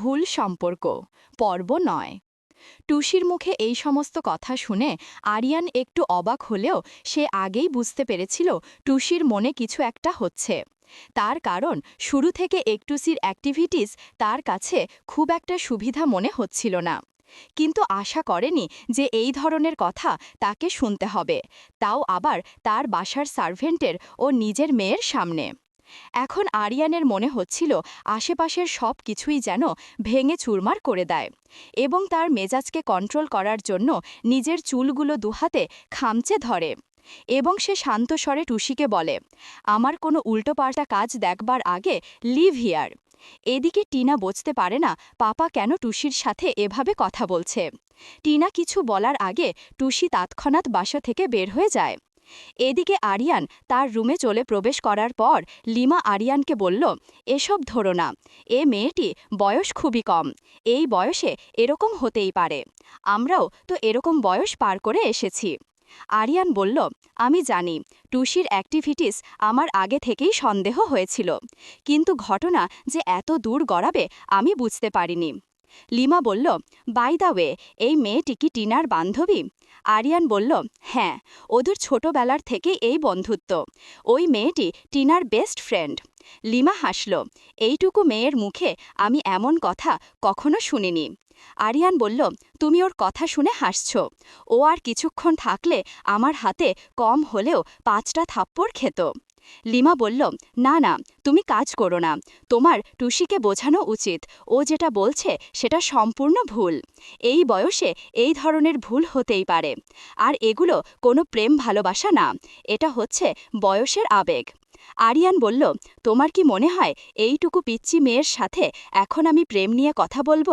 ভুল সম্পর্ক, পর্ব নয়। টুসির মুখে এই সমস্ত কথা শুনে আরিয়ান একটু অবাক হলেও সে আগেই বুঝতে পেরেছিল টুসির মনে কিছু একটা হচ্ছে। তার কারণ, শুরু থেকে একটুসির অ্যাক্টিভিটিস তার কাছে খুব একটা সুবিধা মনে হচ্ছিল না। কিন্তু আশা করেনি যে এই ধরনের কথা তাকে শুনতে হবে। তাও আবার তার বাসার সার্ভেন্টের ও নিজের মেয়ের সামনে। এখন আরিয়ানের মনে হচ্ছিল আশেপাশের সব কিছুই যেন ভেঙে চুরমার করে দেয় এবং তার মেজাজকে কন্ট্রোল করার জন্য নিজের চুলগুলো দুহাতে খামচে ধরে এবং সে শান্ত স্বরে টুসিকে বলে, আমার কোনো উল্টোপাল্টা কাজ দেখবার আগে লিভ হিয়ার এদিকে টিনা বুঝতে পারে না পাপা কেন টুসির সাথে এভাবে কথা বলছে। টিনা কিছু বলার আগে টুসি তৎক্ষণাৎ বাসা থেকে বের হয়ে যায়। এদিকে আরিয়ান তার রুমে চলে প্রবেশ করার পর লিমা আরিয়ানকে বলল, এসব ধরো না, এ মেয়েটি বয়স খুবই কম, এই বয়সে এরকম হতেই পারে, আমরাও তো এরকম বয়স পার করে এসেছি। আরিয়ান বলল, আমি জানি, টুসির অ্যাক্টিভিটিস আমার আগে থেকেই সন্দেহ হয়েছিল, কিন্তু ঘটনা যে এত দূর গড়াবে আমি বুঝতে পারিনি। লিমা বলল, বাই দা ওয়ে, এই মেয়েটি কি টিনার বান্ধবী? আরিয়ান বলল হ্যাঁ ওদের ছোটবেলার থেকে এই বন্ধুত্ব। ওই মেয়েটি টিনার বেস্ট ফ্রেন্ড। লিমা হাসল, এইটুকু মেয়ের মুখে আমি এমন কথা কখনো শুনিনি। আরিয়ান বলল, তুমি ওর কথা শুনে হাসছ। ও আর কিছুক্ষণ থাকলে আমার হাতে কম হলেও পাঁচটা থাপ্পড় খেত। লিমা বলল, না না, তুমি কাজ করো না। তোমার টুসিকে বোঝানো উচিত। ও যেটা বলছে, সেটা সম্পূর্ণ ভুল। এই বয়সে এই ধরনের ভুল হতেই পারে। আর এগুলো কোনো প্রেম ভালোবাসা না। এটা হচ্ছে বয়সের আবেগ। আরিয়ান বলল, তোমার কি মনে হয় এইটুকু পিচ্চি মেয়ের সাথে এখন আমি প্রেম নিয়ে কথা বলব?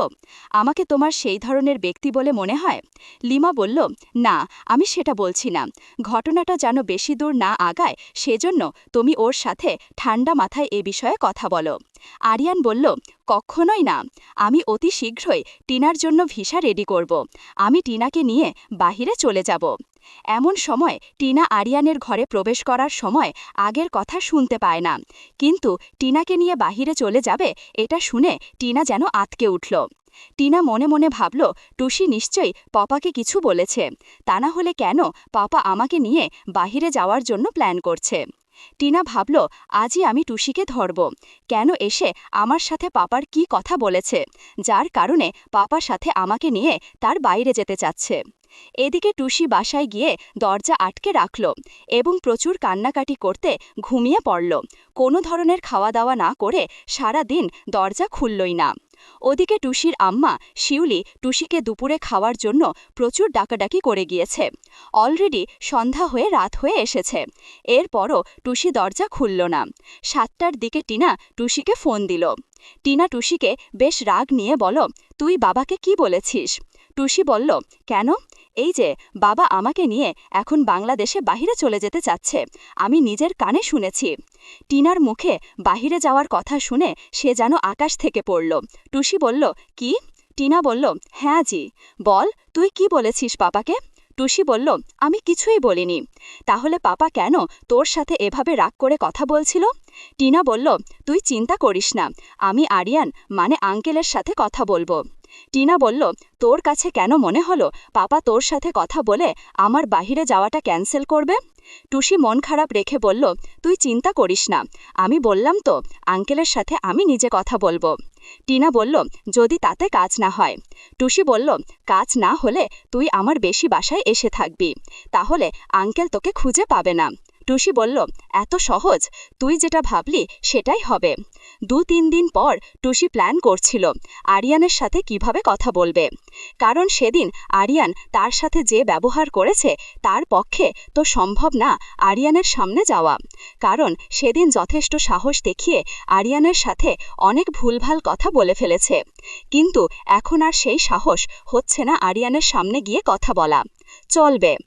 আমাকে তোমার সেই ধরনের ব্যক্তি বলে মনে হয়? লিমা বলল, না, আমি সেটা বলছি না। ঘটনাটা যেন বেশি দূর না আগায়, সেজন্য তুমি ওর সাথে ঠান্ডা মাথায় এ বিষয়ে কথা বলো। আরিয়ান বলল, কখনোই না। আমি অতি শীঘ্রই টিনার জন্য ভিসা রেডি করব। আমি টিনাকে নিয়ে বাহিরে চলে যাব। এমন সময় টিনা আরিয়ানের ঘরে প্রবেশ করার সময় আগের কথা শুনতে পায় না। কিন্তু টিনাকে নিয়ে বাহিরে চলে যাবে এটা শুনে টিনা যেন আতকে উঠল। টিনা মনে মনে ভাবল, টুসি নিশ্চয়ই পাপাকে কিছু বলেছে। তা না হলে কেন পাপা আমাকে নিয়ে বাহিরে যাওয়ার জন্য প্ল্যান করছে? টিনা ভাবল, আজই আমি টুসিকে ধরব। কেন এসে আমার সাথে পাপার কি কথা বলেছে? যার কারণে পাপার সাথে আমাকে নিয়ে তার বাইরে যেতে চাচ্ছে। এদিকে টুসি বাসায় গিয়ে দরজা আটকে রাখল এবং প্রচুর কান্নাকাটি করতে ঘুমিয়ে পড়ল। কোনো ধরনের খাওয়া দাওয়া না করে সারা দিন দরজা খুললই না। ওদিকে টুসির আম্মা শিউলি টুসিকে দুপুরে খাওয়ার জন্য প্রচুর ডাকাডাকি করে গিয়েছে। অলরেডি সন্ধ্যা হয়ে রাত হয়ে এসেছে। এরপরও টুসি দরজা খুলল না। সাতটার দিকে টিনা টুসিকে ফোন দিল। টিনা টুসিকে বেশ রাগ নিয়ে বলো, তুই বাবাকে কি বলেছিস? টুসি বলল, কেন? এই যে, বাবা আমাকে নিয়ে এখন বাংলাদেশে বাহিরে চলে যেতে চাচ্ছে। আমি নিজের কানে শুনেছি। টিনার মুখে বাহিরে যাওয়ার কথা শুনে সে যেন আকাশ থেকে পড়ল। টুসি বলল, কি? টিনা বলল হ্যাঁ জি। বল, তুই কি বলেছিস পাপাকে? টুসি বলল, আমি কিছুই বলিনি। তাহলে পাপা কেন তোর সাথে এভাবে রাগ করে কথা বলছিল? টিনা বলল, তুই চিন্তা করিস না, আমি আরিয়ান মানে আঙ্কেলের সাথে কথা বলব। টিনা বলল, তোর কাছে কেন মনে হলো পাপা তোর সাথে কথা বলে আমার বাহিরে যাওয়াটা ক্যান্সেল করবে? টুসি মন খারাপ রেখে বলল, তুই চিন্তা করিস না, আমি বললাম তো আঙ্কেলের সাথে আমি নিজে কথা বলব। টিনা বলল, যদি তাতে কাজ না হয়। টুসি বলল, কাজ না হলে তুই আমার বেশি বাসায় এসে থাকবি, তাহলে আঙ্কেল তোকে খুঁজে পাবে না। টুসি বলল, এত সহজ, তুই যেটা ভাবলি সেটাই হবে। দু তিন দিন পর টুসি প্ল্যান করছিল, আরিয়ানের সাথে কীভাবে কথা বলবে। কারণ সেদিন আরিয়ান তার সাথে যে ব্যবহার করেছে, তার পক্ষে তো সম্ভব না আরিয়ানের সামনে যাওয়া। কারণ সেদিন যথেষ্ট সাহস দেখিয়ে আরিয়ানের সাথে অনেক ভুলভাল কথা বলে ফেলেছে। কিন্তু এখন আর সেই সাহস হচ্ছে না আরিয়ানের সামনে গিয়ে কথা বলা। চলবে।